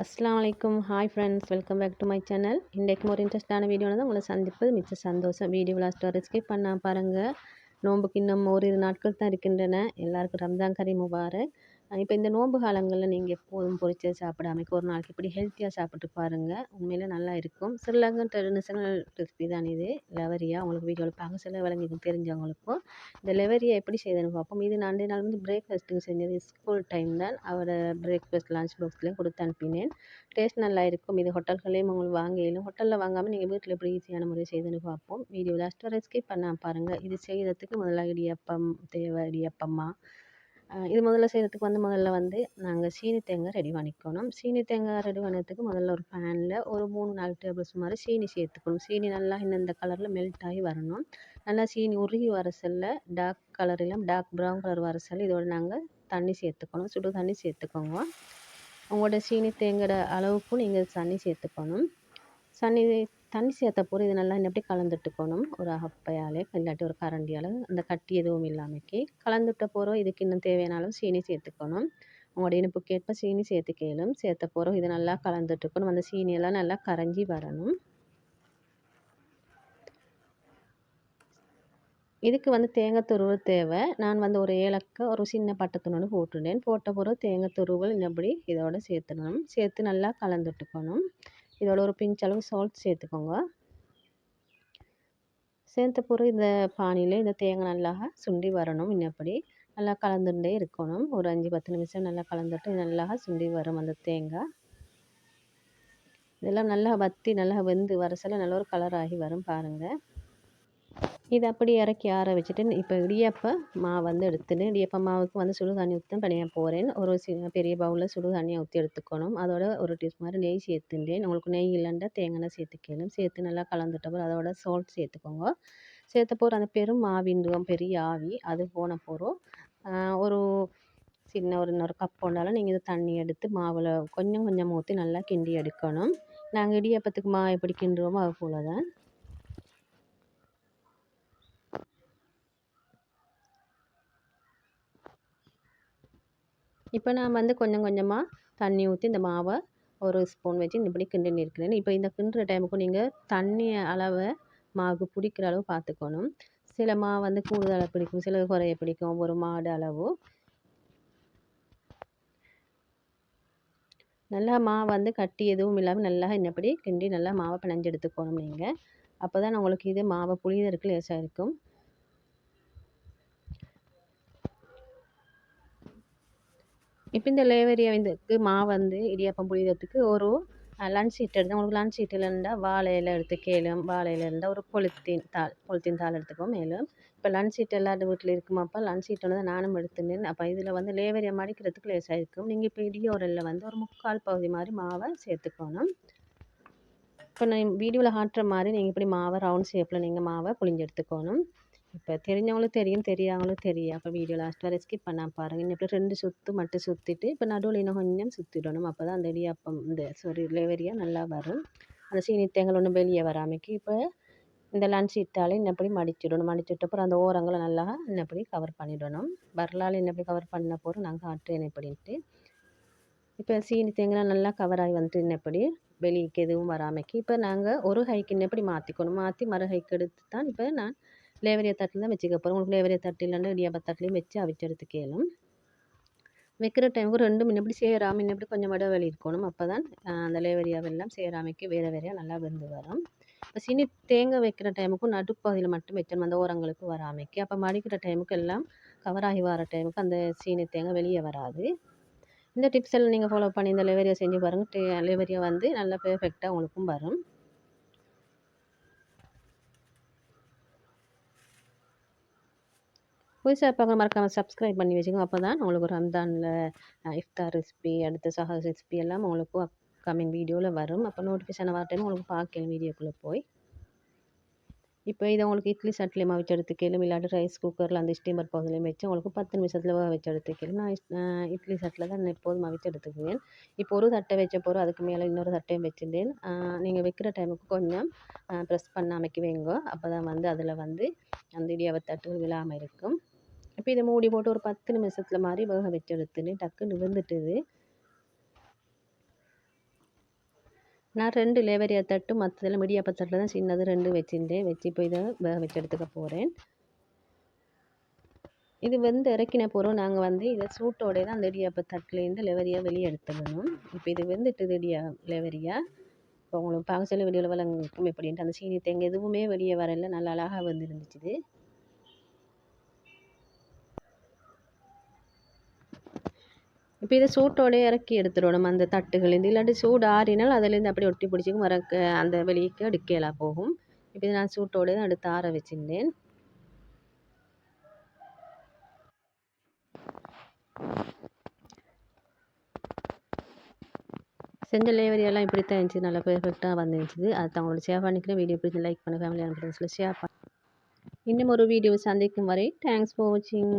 அஸ்லாம் வலைக்கும் hi friends welcome back to my channel இன்றைக்கும் ஒரு இன்ட்ரெஸ்டான வீடியோவில் தான் உங்களை சந்திப்பது மிச்ச சந்தோஷம். வீடியோ லாஸ்ட்டாக ஸ்கிப் பண்ணா பாருங்கள் நோன்புக்கு இன்னும் ஓரிரு நாட்கள் தான் இருக்கின்றன. எல்லாருக்கும் ரம்ஜான் கரி முபாரக். இப்போ இந்த நோன்பு காலங்களில் நீங்கள் எப்போதும் பொரிச்சது சாப்பிடாம ஒரு நாளைக்கு இப்படி ஹெல்த்தியாக சாப்பிட்டு பாருங்கள் உண்மையில் நல்லா இருக்கும். ஸ்ரீலங்கன் ட்ரெடிஷனல் ரெசிபி தான் இது. லெவரியா உங்களுக்கு வீடியோவில் பார்க்க சில விளங்கிக்கும் தெரிஞ்சவங்களுக்கும். இந்த லெவரியா எப்படி செய்யுதுன்னு பார்ப்போம். இது நான் நாள் வந்து பிரேக்ஃபாஸ்ட்டுக்கு செஞ்சது. ஸ்கூல் டைம் தான். அவரோட பிரேக்ஃபாஸ்ட் லஞ்ச் பாக்ஸ்லேயும் கொடுத்து அனுப்பினேன். டேஸ்ட் நல்லா இருக்கும். இது ஹோட்டல்களையும் உங்களுக்கு வாங்கிலும் ஹோட்டலில் வாங்காமல் நீங்கள் வீட்டில் எப்படி ஈஸியான முறையை செய்துன்னு பார்ப்போம். வீடியோ லாஸ்ட்டாக ஸ்கிப் பண்ணால் பாருங்கள் இது செய்கிறதுக்கு முதல்ல இடியப்பம் தேவை இடியப்பமா இது முதல்ல செய்கிறதுக்கு வந்து முதல்ல வந்து நாங்கள் சீனி தேங்காய் ரெடி பண்ணிக்கணும். சீனி தேங்காய் ரெடி பண்ணுறதுக்கு முதல்ல ஒரு பேனில் ஒரு மூணு நாலு டேபிள் சுமார் சீனி சேர்த்துக்கணும். சீனி நல்லா இந்தந்த கலரில் மெல்ட் ஆகி வரணும். நல்லா சீனி உருகி வர டார்க் கலர் இல்லாமல் டார்க் ப்ரௌன் கலர் வர சொல்ல இதோட நாங்கள் தண்ணி சேர்த்துக்கணும். சுடு தண்ணி சேர்த்துக்கோங்க. உங்களோட சீனி தேங்காய் அளவுக்கும் நீங்கள் தண்ணி சேர்த்துக்கணும். சன்னி தண்ணி சேர்த்த போகிற இது நல்லா எப்படி கலந்துட்டுக்கணும்? ஒரு அப்பையால் இல்லாட்டி ஒரு கரண்டியால் அந்த கட்டி எதுவும் இல்லாமக்கி கலந்துட்ட போகிறோம் இதுக்கு இன்னும் தேவையான அளவு சீனி சேர்த்துக்கணும். உங்களோட இனிப்புக்கேற்ப சீனி சேர்த்துக்கலும் சேர்த்த போகிறோம் இது நல்லா கலந்துட்டுக்கணும். அந்த சீனியெல்லாம் நல்லா கரைஞ்சி வரணும். இதுக்கு வந்து தேங்காய் துருவல் தேவை. நான் வந்து ஒரு ஏலக்காய் ஒரு சின்ன பட்டத்துணு போட்டுட்டேன் போட்ட பிறகு தேங்காய் துருவல் இன்னபடி இதோட சேர்த்துடணும். சேர்த்து நல்லா கலந்துட்டுக்கணும். இதோட ஒரு பிஞ்ச் அளவு சால்ட் சேர்த்துக்கோங்க. சேர்த்த பிறகு இந்த பானியில் இந்த தேங்காய் நல்லா சுண்டி வரணும். இன்னப்படி நல்லா கலந்துட்டே இருக்கணும். ஒரு அஞ்சு பத்து நிமிஷம் நல்லா கலந்துட்டு நல்லா சுண்டி வரும் அந்த தேங்காய். இதெல்லாம் நல்லா வற்றி நல்லா வெந்து வரசில் நல்ல ஒரு கலர் ஆகி வரும் பாருங்கள் இது அப்படி இறக்கி ஆற வச்சுட்டு இப்போ இடியப்ப மாவு வந்து எடுத்துட்டு இடியப்ப மாவுக்கு வந்து சுடு தண்ணி ஊற்றி பண்ணிய போகிறேன் ஒரு சி பெரிய பவுலில் சுடு தண்ணியை ஊற்றி எடுத்துக்கணும். அதோட ஒரு டீஸ்பூன் நெய் சேர்த்துட்டேன். உங்களுக்கு நெய் இல்லைண்டா தேங்காய் சேர்த்துக்கணும். சேர்த்து நல்லா கலந்துட்டப்போ அதோட சால்ட் சேர்த்துக்கோங்க. சேர்த்த போகிற அந்த பெரும் ஆவிண்டுவோம் பெரிய ஆவி அது போன போகிறோம் ஒரு சின்ன ஒரு இன்னொரு கப் போனாலும் நீங்கள் இது தண்ணி எடுத்து மாவில் கொஞ்சம் கொஞ்சம் ஊற்றி நல்லா கிண்டி எடுக்கணும். நாங்கள் இடியப்பத்துக்கு மாவு எப்படி கிண்டுவோமோ அது போல் தான் இப்போ நான் வந்து கொஞ்சம் கொஞ்சமாக தண்ணி ஊற்றி இந்த மாவை ஒரு ஸ்பூன் வச்சு இப்படி கிண்டின்னு இருக்கிறேன். இப்போ இந்த கிண்டுற டைமுக்கு நீங்கள் தண்ணி அளவை மாவுக்கு பிடிக்கிற அளவு பார்த்துக்கணும். சில மாவு வந்து கூடுதலாக பிடிக்கும் சில குறைய பிடிக்கும். ஒரு மாடு அளவு. நல்லா மாவு வந்து கட்டி எதுவும் இல்லாமல் நல்லா இன்னப்படி கிண்டி நல்லா மாவை பிணைஞ்சு எடுத்துக்கணும் நீங்கள் அப்போ தான் உங்களுக்கு இது மாவை புளியதற்கு லேசாக இருக்கும். இப்போ இந்த லேவரியா இதுக்கு மாவு வந்து இடியாப்பம் புளியறதுக்கு ஒரு லன்ச் ஷீட் எடுத்து உங்களுக்கு லன்ச் ஷீட்டில் இருந்தால் வாழை இலை எடுத்து கேளும் வாழை இலை இருந்தால் ஒரு பொலித்தீன் தாள் பொலித்தீன் தாள் எடுத்துக்கோ மேலும் இப்போ லன்ச் ஷீட் எல்லாரும் வீட்டில் இருக்குமாப்பா? லன்ச் ஷீட் வந்து நானும் எடுத்துனேன் அப்போ இதில் வந்து லேவரியை மடிக்கிறதுக்கு லேசாக இருக்கும். நீங்கள் இப்போ இடியோரில் வந்து ஒரு முக்கால் பகுதி மாதிரி மாவை சேர்த்துக்கணும். இப்போ நான் வீடியோவில் காட்டுற மாதிரி நீங்கள் இப்படி மாவை ரவுண்ட் ஷேப்பில் நீங்கள் மாவை புளிஞ்சு எடுத்துக்கணும். இப்போ தெரிஞ்சவங்களும் தெரியும் தெரியாதவங்களும் தெரியும். அப்போ வீடியோ லாஸ்ட் வரை ஸ்கிப் பண்ணால் பாருங்கள் இன்னும் இப்படி ரெண்டு சுற்று மட்டும் சுற்றிட்டு இப்போ நடுவில் இன்னும் கொஞ்சம் சுற்றிடணும் அப்போ தான் அந்த இடியாப்பம் இந்த சாரி லேவரியாக நல்லா வரும். அந்த சீனி தேங்காய் ஒன்றும் வெளியே வராமைக்கு இப்போ இந்த லன்ச் இட்டாலே இன்னப்படி மடிச்சிடணும். மடிச்சிட்ட அப்புறம் அந்த ஓரங்களை நல்லா இன்னப்படி கவர் பண்ணிடணும். வரலால் இன்னப்படி கவர் பண்ண போகிறோம் நாங்கள் காட்டுறேன் எப்படின்ட்டு இப்போ சீனி தேங்காய் நல்லா கவர் ஆகி வந்துட்டு இன்னப்படி வெளிக்கு எதுவும் வராமைக்கு இப்போ நாங்கள் ஒரு ஹைக்கு இன்னப்படி மாற்றிக்கணும் மாற்றி மறு ஹைக்கு எடுத்து தான் இப்போ நான் லேவரிய தட்டில் தான் வச்சுக்க போகிறோம் உங்களுக்கு லேவரிய தட்டு இல்லைன்னா இடியாப்ப தட்டிலையும் வச்சு அவிச்சு வைக்கிற டைமுக்கு ரெண்டு முன்னப்படி சேராமல் இன்னப்படி கொஞ்சம் இடைவெளி இருக்கணும். அப்போ தான் அந்த லேவரியாவெல்லாம் சேராமைக்கு வேறு வேறையாக நல்லா வெந்து வரும். இப்போ சீனி தேங்காய் வைக்கிற டைமுக்கும் நடுப்பகுதியில் மட்டும் வைக்கணும். அந்த ஓரங்களுக்கு வராமைக்கு. அப்போ மடிக்கிற டைமுக்கு எல்லாம் கவர் ஆகி வர டைமுக்கு அந்த சீனி தேங்காய் வெளியே வராது. இந்த டிப்ஸ் எல்லாம் நீங்கள் ஃபாலோ பண்ணி இந்த லேவரியா செஞ்சு பாருங்கள் டே லேவரியா வந்து நல்லா பெர்ஃபெக்டாக உங்களுக்கும் வரும். புதுசாக பார்க்க மறக்காமல் சப்ஸ்கிரைப் பண்ணி வச்சுக்கோங்க. அப்போ தான் உங்களுக்கு ரம்ஜானில் இஃப்தார் ரெசிபி அடுத்த சஹர் ரெசிபி எல்லாம் உங்களுக்கு அப்கமிங் வீடியோவில் வரும். அப்போ நோட்டிஃபிகேஷன் வர டைம் உங்களுக்கு பார்க்கலாம் வீடியோக்குள்ளே போய். இப்போ இதை உங்களுக்கு இட்லி சட்டிலையும் வச்சு எடுத்துக்கலும் இல்லாட்டி ரைஸ் குக்கரில் அந்த ஸ்டீமர் பகுதியிலையும் வச்சு உங்களுக்கு பத்து நிமிஷத்தில் வச்சு எடுத்துக்கலும் நான் இட்லி சட்டில் தான் எப்போதும் அவிச்சு எடுத்துக்குவேன். இப்போ ஒரு தட்டை வச்ச போகிறோம் அதுக்கு மேலே இன்னொரு தட்டையும் வச்சுருந்தேன். நீங்கள் வைக்கிற டைமுக்கு கொஞ்சம் ப்ரெஸ் பண்ண அமைக்கவேங்கோ அப்போ தான் வந்து அதில் வந்து அந்த இடியாவை தட்டு விழாமல் இருக்கும். இப்போ இதை மூடி போட்டு ஒரு பத்து நிமிஷத்தில் மாதிரி வேக வச்சு எடுத்துன்னு டக்குன்னு விழுந்துட்டுது நான் ரெண்டு லேவரியா தட்டு மற்றதெல்லாம் மிடியாப்ப தட்டில் தான் சின்னது ரெண்டு வச்சுருந்தேன். வச்சு இப்போ இதை வேக வச்சு எடுத்துக்க போகிறேன் இது வந்து இறக்கின போகிறோம் நாங்கள் வந்து இதை சூட்டோடய தான் அந்த இடியாப்ப தட்டுலேருந்து லெவரியாக வெளியே எடுத்துடணும். இப்போ இது வெந்துட்டுது இடியா லெவரியா. இப்போ உங்களுக்கு பார்க்க சொல்ல வீடியோவில் விளங்கும் எப்படின்ட்டு அந்த சீனி தேங்க எதுவுமே வெளியே வரல. நல்லா அழகாக வந்து இப்போ இதை சூட்டோடய இறக்கி எடுத்துடணும். அந்த தட்டுகள்லேருந்து. இல்லாட்டி சூடு ஆறினால் அதுலேருந்து அப்படியே ஒட்டி பிடிச்சிக்கும். மறக்க அந்த வெளிக்கு அடுக்கையெல்லாம் போகும். இப்போ இதை நான் சூட்டோடய தான் எடுத்து ஆற வச்சுருந்தேன். செஞ்ச லேவரியெல்லாம் இப்படி தான் இருந்துச்சு. நல்லா பெர்ஃபெக்டாக வந்துருந்துச்சு. அது தங்களோட ஷேர் பண்ணிக்கிறேன் வீடியோ பிடிச்சி லைக் பண்ண ஃபேமிலியான ஃப்ரெண்ட்ஸில் ஷேர் பண்ண. இன்னும் ஒரு வீடியோ சந்திக்கும் வரை தேங்க்ஸ் ஃபார் வாட்சிங்